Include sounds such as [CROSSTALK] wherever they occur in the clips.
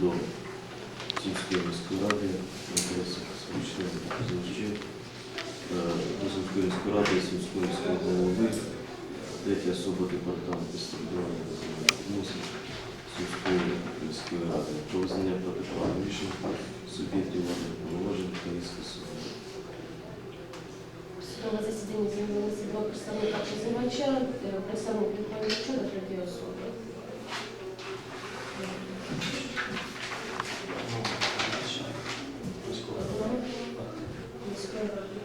до Сумської міської ради позивачів, е, до Сумської міської ради, Сумської міського голови, третя особа департаменту та земельних відносин Сумської міської ради про визнання протиправних рішень суб'єктів владних повноважень та їх скасування. Судове з'явилися два представника позивача, е, представник відповідача та третій особи. Міської ради.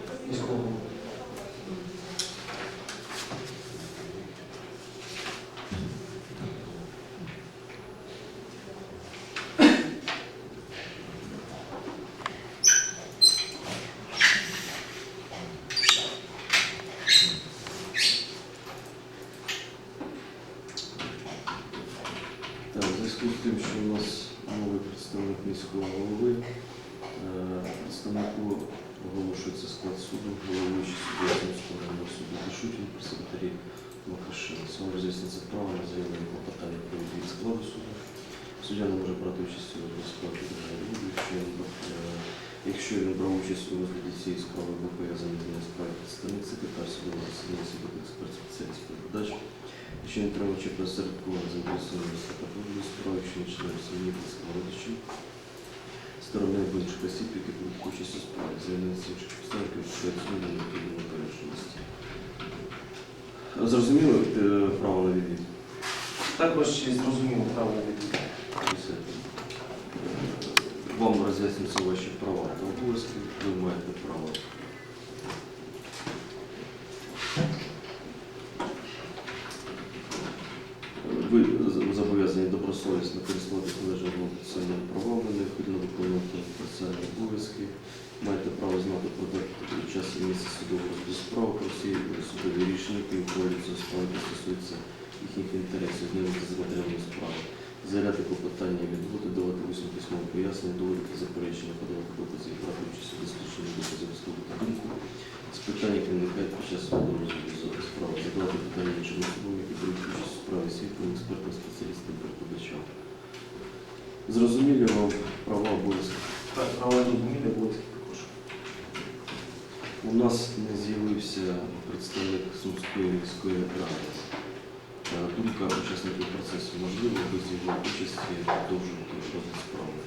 Так, в зв'язку з тим, що у нас новий представник міського голови, е, представнику оголошується склад суду, головуючий суддя Сумського районного суду Дешутін, секретарі Макашин. Саме роз'ясниться право на заявлення клопотання про відвід складу суду. Суддя не може брати участь у розкладі державної е, якщо він брав участь у розгляді цієї справи, або пов'язаний з справі представник секретар судового засідання суду експерт спеціаліст передач. Якщо не треба чи посередковано заінтересовані статутної справи, якщо не член сім'ї та сторони або інших осіб, які беруть участь у справі, заявлення з інших які вважають суду необхідними. Зрозуміло е, право на відвід? Також і зрозуміло право на відвід. Вам роз'яснюються ваші права та обов'язки, ви маєте право. Ви зобов'язані добросовісно користуватися належним процесуальним правом, необхідно виконувати процесуальні обов'язки, маєте право знати про час і місце судового розгляду про всі судові рішення, які ухвалюються у справі, які стосуються їхніх інтересів, знайомити з матеріалами справи, заявляти клопотання, відводи, давати усні письмові пояснення, доводити заперечення, подавати докази і брати участь у дослідженні доказів, висловити думку. З питань, які виникають під час судового розгляду справи, задавати питання іншим особам, які беруть участь у справі свідком, експертам, спеціалістам, перекладачам. Зрозумілі вам права обов'язки? Так, право зрозумілі обов'язки також. У нас не з'явився представник Сумської міської ради. Е, Думка учасників процесу можливо без його участі продовжувати розгляд справи.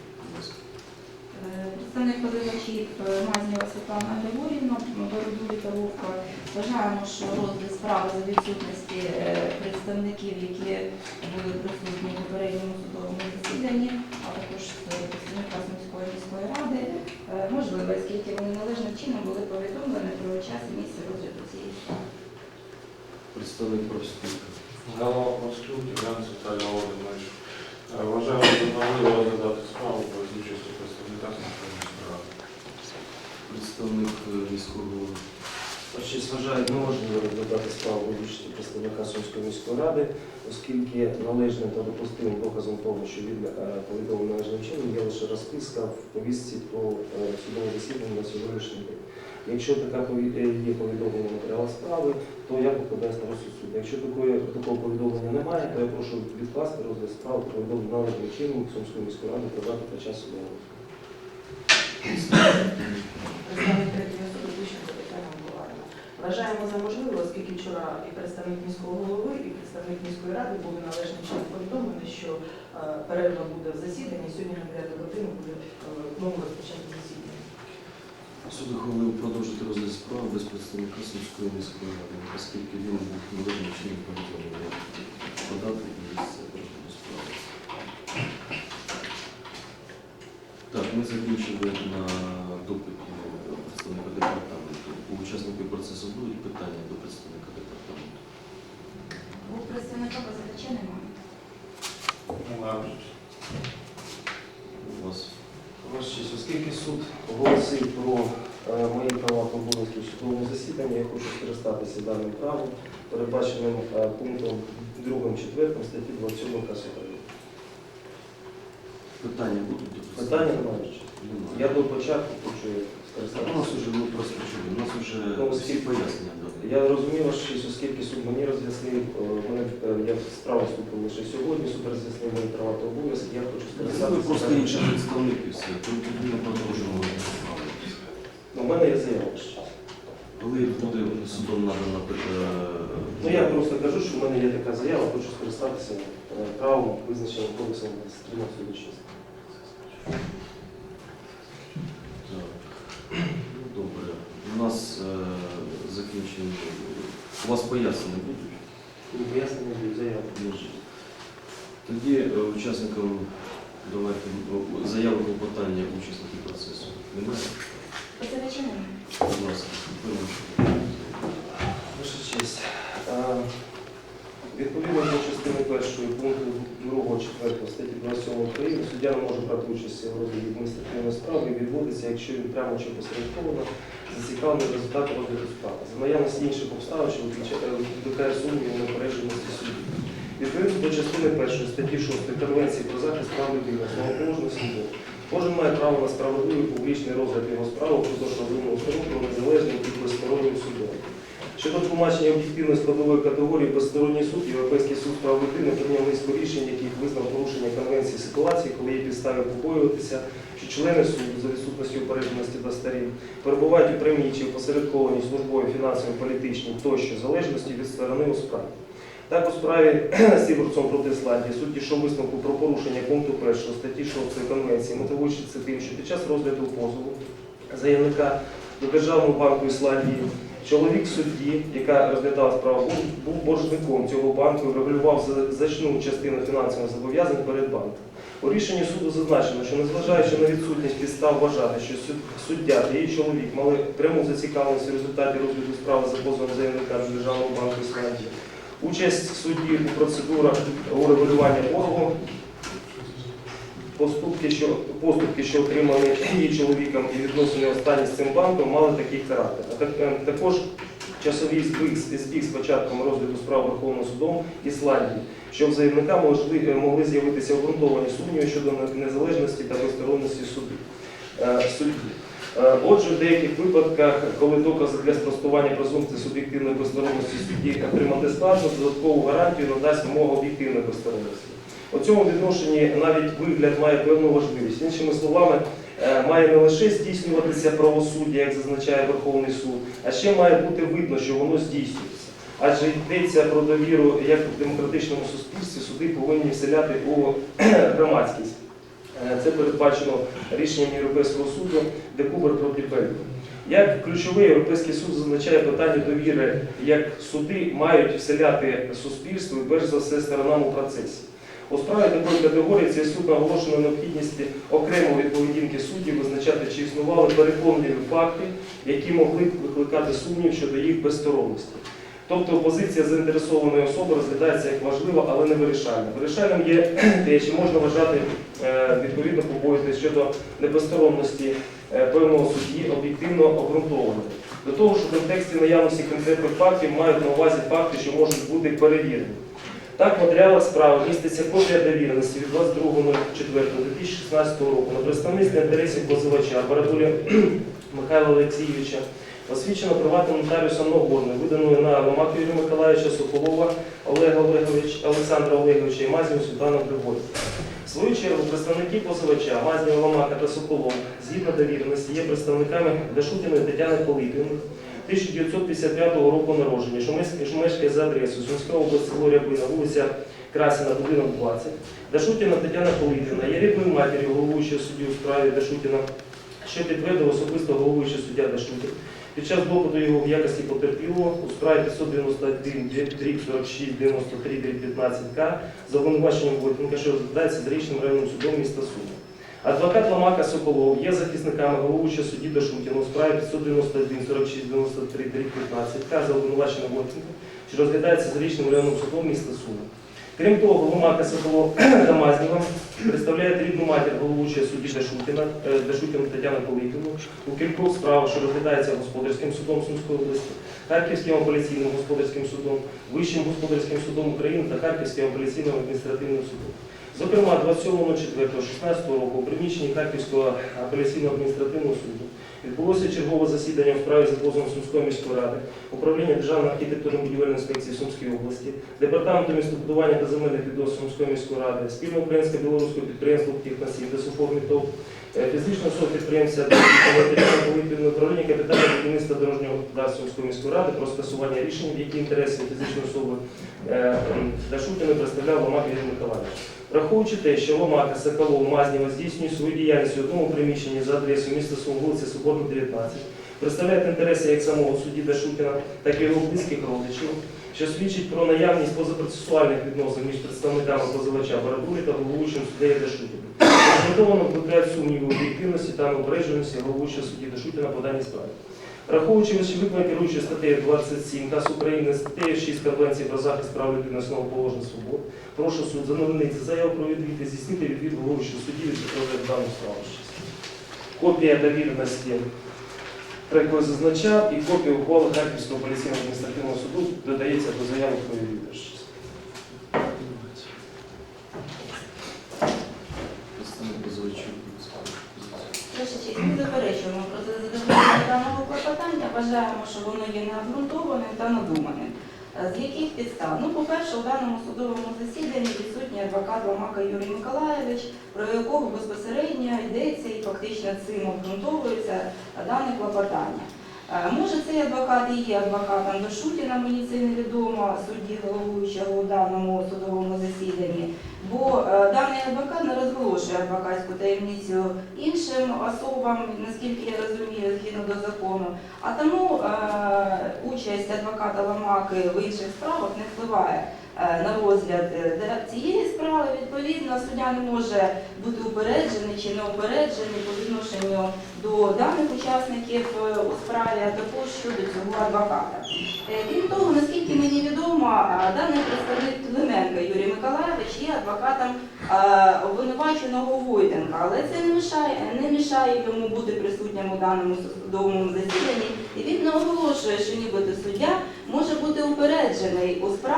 Е, Представник позивачів е, Мазнєва Світлана Григорівна, Бороду Віталовка. Вважаємо, що розгляд справи за відсутності е, представників, які були присутні в попередньому судовому засіданні, а також представника Сумської міської ради, е, можливо, оскільки вони належним чином були повідомлені про час і місце розгляду цієї справи. Представник профспілки. Голова профспілки Ганс Віталій Володимирович. Е, Вважаю за можливо розглядати справу без участі представника Сумської міської ради. Представник міського голови. Щось вважаю неможливо розглядати справу виключити представника Сумської міської ради, оскільки належним та допустимим доказом того, що він е, повідомив належним є лише розписка в повістці про е, судове засідання на сьогоднішній день. Якщо така е, є повідомлення матеріалу справи, то я покладаюсь на розсуд суду. Якщо такої, такого повідомлення немає, то я прошу відкласти розгляд справи повідомлення належним чином Сумської міської ради про дату та час судового. Представник третьої особи Вищенко Тетяна Миколаївна. Вважаємо за можливе, оскільки вчора і представник міського голови, і представник міської ради були належним чином повідомлені, що е, перерва буде в засіданні. Сьогодні на 9 годину буде е, знову розпочати засідання. Суд ухвалив продовжити розгляд справи без представника Сумської міської ради, оскільки він був належним чином повідомлений подати і місце розгляду справи. Так, ми закінчили на допиті представника департаменту. У учасників процесу будуть питання до представника департаменту? У представника позивача немає. Муравчич. У вас Ваша честь, оскільки суд оголосив про е, мої права та обов'язки в судовому засіданні, я хочу скористатися даним правом, передбаченим е, пунктом 2-4 статті 27 КСП. питання будуть до Питання немає. Немає. Я до початку хочу У нас скористатися. вже просто чули, у нас вже Ну, всі пояснення. Я розумію, ваш честь, оскільки суд мені роз'яснив, е, мене е, я в справу вступив лише сьогодні, суд роз'яснив права та обов'язки, я хочу ви скористатися. просто інший представник і все. Тому тоді ми продовжуємо справу. Ну, У мене є заява, честь. Коли буде судом надана е, Ну я просто кажу, що в мене є така заява, хочу скористатися правом, визначеним кодексом дисципліни судочинства. Так. Ну, добре. У нас е. У вас пояснення будуть? Пояснення буде заяви. Може. Тоді е, учасникам давайте заяву заяви клопотання учасників процесу. Немає? Позивача Будь ласка. Ваша честь. е, Відповідно до частини першої пункту 2 4 статті 27 України суддя не може брати участь у розгляді адміністративної справи і відводиться, якщо він прямо чи посередковано зацікавлений в результаті розгляду справи. За наявності інших обставин, що е, викликає сумнів у непередженості судді. Відповідно до частини першої статті 6 Конвенції про захист прав людини, основоположних судом, кожен має право на справедливий публічний розгляд його справи впродовж розумного строку незалежним і безстороннім судом. Щодо тлумачення об'єктивної складової категорії безсторонній суд, Європейський суд з прав людини прийняв низку рішень, яких визнав порушення конвенції ситуації, коли є підстави побоюватися, що члени суду за відсутністю упередженості до сторін перебувають у прямій чи посередкованій службовій, фінансовій, політичній тощо залежності від сторони у справі. Так у справі Сібурцом проти Ісландії суд дійшов висновку про порушення пункту 1 статті 6 Конвенції, мотивуючи це тим, що під час розгляду позову заявника до Державного банку Ісландії чоловік судді, яка розглядала справу, був, боржником цього банку і регулював значну частину фінансових зобов'язань перед банком. У рішенні суду зазначено, що незважаючи на відсутність підстав вважати, що суддя та її чоловік мали пряму зацікавленість у результаті розгляду справи за позовом заявника Державного банку Ісландії, участь судді у процедурах у регулюванні позову, поступки, що, поступки, що отримані її чоловіком і відносини останні з цим банком, мали такий характер. А так- е, також часовий збіг, збіг з початком розгляду справ Верховним судом Ісландії, що в заявника можли, е, могли з'явитися обґрунтовані сумніви щодо незалежності та безсторонності. Е, судді. Е, Отже, в деяких випадках, коли докази для спростування презумпції суб'єктивної безсторонності судді отримати складно, додаткову гарантію надасть вимога об'єктивної безсторонності. У цьому відношенні навіть вигляд має певну важливість. Іншими словами, е, має не лише здійснюватися правосуддя, як зазначає Верховний суд, а ще має бути видно, що воно здійснюється. Адже йдеться про довіру як в демократичному суспільстві, суди повинні вселяти у [CLEARS THROAT] громадськість. Е, Це передбачено рішенням Європейського суду, де Кубер проти Бельгії. Як ключовий Європейський суд зазначає питання довіри, як суди мають вселяти суспільство і перш за все сторонам у процесі. У справі такої категорії цей суд наголошено на необхідності окремо від поведінки суддів визначати, чи існували переконливі факти, які могли б викликати сумнів щодо їх безсторонності. Тобто позиція заінтересованої особи розглядається як важлива, але не вирішальна. Вирішальним є [CLEARS THROAT] те, чи можна вважати е, відповідно побоїтися щодо небезсторонності е, певного судді об'єктивно обґрунтованим. До того ж, у контексті наявності конкретних фактів мають на увазі факти, що можуть бути перевірені. Так, в матеріалах справи міститься копія довіреності від 22.04.2016 року на представництві інтересів позивача Барадуля [CLEARS THROAT] Михайла Олексійовича, освічено приватним нотаріусом Нагорною, виданою на Ломака Юрія Миколаївича, Соколова Олега Олеговича, Олександра Олеговича і Мазнєва Світлана Григорівна. В свою чергу представники позивача Мазнєва Ломака та Соколов згідно довіреності є представниками Дашутіної Тетяни Полипівни, 1955 року народження, що мешкає- за адресою Сумська область, село вулиця Красіна, будинок 20. Дашутіна Тетяна Полипівна є рідною матір'ю головуючого судді у справі Дашутіна, що підтвердив особисто головуючий суддя Дашутін. Під час допиту його в якості потерпілого у справі 591 дріб 46 93 дріб 15 К за обвинуваченням Войтенка, що розглядається за річним районним судом міста Суми. Адвокат Ламака Соколов є захисниками головуючого судді Дашутіна у справі 591 46 93 дріб 15 К за обвинуваченням Войтенка, що розглядається за річним районним судом міста Суми. Крім того, Ломака Соколов [CLEARS THROAT] та представляє рідну матір головуючого судді Дашутіна, е, Дашутіна Тетяна Полипівну у кількох справах, що розглядається господарським судом Сумської області, Харківським апеляційним господарським судом, Вищим господарським судом України та Харківським апеляційним адміністративним судом. Зокрема, 27.04.16 року у приміщенні Харківського апеляційного адміністративного суду відбулося чергове засідання у справі за позовом Сумської міської ради, управління Державної архітектурно-будівельної інспекції Сумської області, департаменту містобудування та земельних відносин Сумської міської ради, спільно українсько-білоруського підприємства «Техносім», «Десуформі ТОВ», е, фізичного особи підприємця територіального управління капітального будівництва дорожнього господарства Сумської міської ради про скасування рішень, в які інтереси фізичної особи е, м, Дашутіна представляв Ломак Ігор Миколаївич. Враховуючи те, що Ломака, Соколов, Мазнєва здійснює свою діяльність у одному приміщенні за адресою міста Сум, вулиця 19, представляють інтереси як самого судді Дашутіна, так і його близьких родичів, що свідчить про наявність позапроцесуальних відносин між представниками позивача Барабулі та головуючим суддею Дашутіна. Аргументовано викликають сумніви об'єктивності та неупередженості головуючого судді Дашутіна по даній справі. Враховуючи вищевикладені керуючи статтею 27 КАС України, статтею 6 Конвенції про захист прав людини основного свобод, прошу суд задовольнити заяву про відвід здійснити відвід головуючого судді від дану справу. Копія довіреності, яку зазначав, і копія ухвали Харківського поліційного адміністративного суду додається до заяви про відвід. Представник позивачів, будь ласка, позиція. Перше, чи ми заперечуємо проти задоволення даного клопотання, вважаємо, що воно є необґрунтованим та надуманим. Е, З яких підстав? Ну, по-перше, у даному судовому засіданні відсутній адвокат Ломака Юрій Миколаєвич, про якого безпосередньо йдеться і фактично цим обґрунтовується дане клопотання. Е, Може, цей адвокат і є адвокатом Дошутіна, мені це невідомо, судді головуючого у даному судовому засіданні, бо е, даний адвокат не розголошує адвокатську таємницю іншим особам, наскільки я розумію, згідно до закону. А тому е, участь адвоката Ламаки в інших справах не впливає на розгляд е, цієї справи. Відповідно, суддя не може бути упереджений чи не упереджений по відношенню до даних учасників е, у справі, а також щодо цього адвоката. Е, Крім того, наскільки мені відомо, е, даний представник Клименка Юрій Миколаївич є адвокатом е, обвинуваченого Войтенка, але це не мішає, не мішає йому бути присутнім у даному судовому засіданні, і він не оголошує, що нібито суддя може бути упереджений у справі е,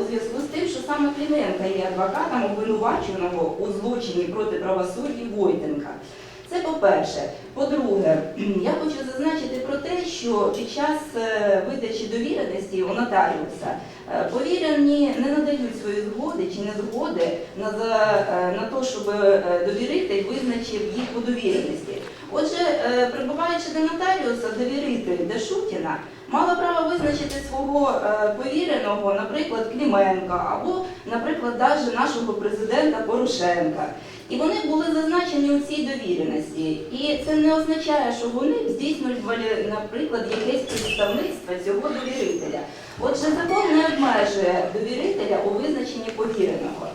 у зв'язку з тим, що саме Клименка є адвокатом обвинуваченого у злочині проти правосуддя Войтенка. Це по-перше. По-друге, я хочу зазначити про те, що під час е, видачі довіреності у нотаріуса е, повірені не надають свої згоди чи не згоди на, е, те, щоб е, довіритель визначив їх у довіреності. Отже, е, прибуваючи до нотаріуса, довіритель Дашутіна мала право визначити свого е, повіреного, наприклад, Кліменка або, наприклад, навіть нашого президента Порошенка. І вони були зазначені у цій довіреності. І це не означає, що вони здійснюють, наприклад, якесь представництво цього довірителя. Отже, закон не обмежує довірителя у визначенні повіреного.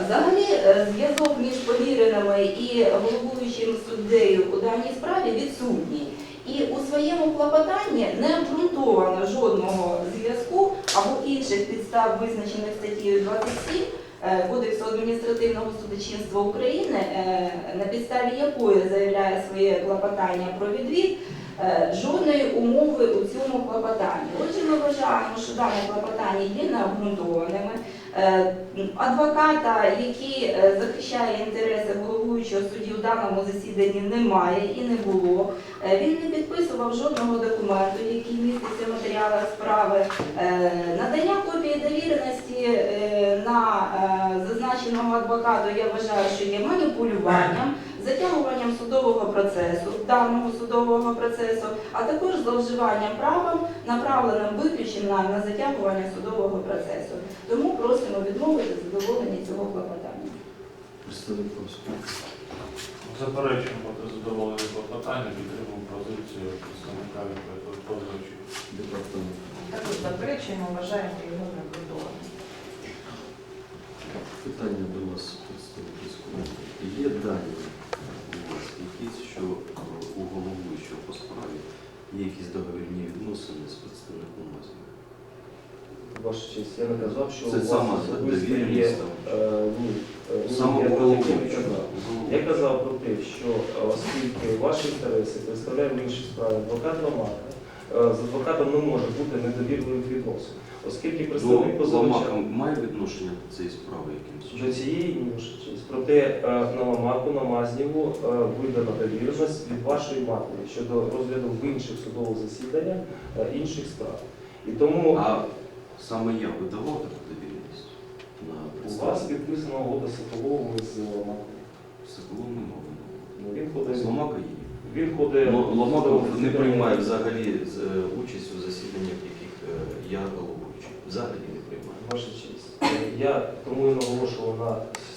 Взагалі, е, зв'язок між повіреними і головуючим суддею у даній справі відсутній. І у своєму клопотанні не обґрунтовано жодного зв'язку або інших підстав, визначених статтею 27 е, Кодексу адміністративного судочинства України, е, на підставі якої заявляє своє клопотання про відвід, жодної умови у цьому клопотанні. Отже, ми вважаємо, що дане клопотання є необґрунтованими. Е, Адвоката, який е, захищає інтереси головуючого судді у даному засіданні, немає і не було. Е, Він не підписував жодного документу, який міститься в справи. Надання копії довіреності на зазначеного адвоката я вважаю, що є маніпулюванням, затягуванням судового процесу, даного судового процесу, а також зловживанням правом, направленим виключно на затягування судового процесу. Тому просимо відмовити задоволення цього клопотання. Представник Заперечуємо проти задоволення клопотання, підтримуємо позицію представника від позивачів. Також заперечуємо, вважаємо його необґрунтованим. Питання до вас, представницького. Є дані вас якісь, що е, у головуючого по справі є якісь договірні відносини з представником МАЗі? Ваша честь, я не казав, що Це у вас особисто є. довіреність там. е, Ні, е, ні, Саме я у таке не казав. Я казав про те, що е, оскільки ваші інтереси представляє в іншій справі адвокат Ломака, е, з адвокатом не може бути недовірливих відносин. Оскільки представник позивача Ломака має відношення до цієї справи якимось? до цієї ні. Проте е, на Ломаку, на Мазнєву е, видана довіреність від вашої матері щодо розгляду в інших судових засіданнях е, інших справ. І тому А саме я видавав таку довіреність на у вас підписана угода Соколовим з Ломаком. Соколом немає. Ну, Він З ходить, Ломака є. він ходить Ну, Ломаков не приймає взагалі участь у засіданнях, яких я головуючий. Взагалі не приймаю. Ваша честь. Е, Я тому і наголошував на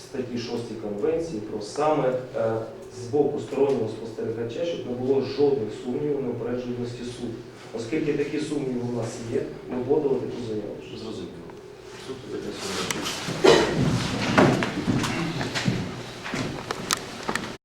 статті 6 Конвенції про саме е, з боку стороннього спостерігача, щоб не було жодних сумнівів на упередженості суду. Оскільки такі сумніви у нас є, ми подали таку заяву. Зрозуміло. Суд таке своє.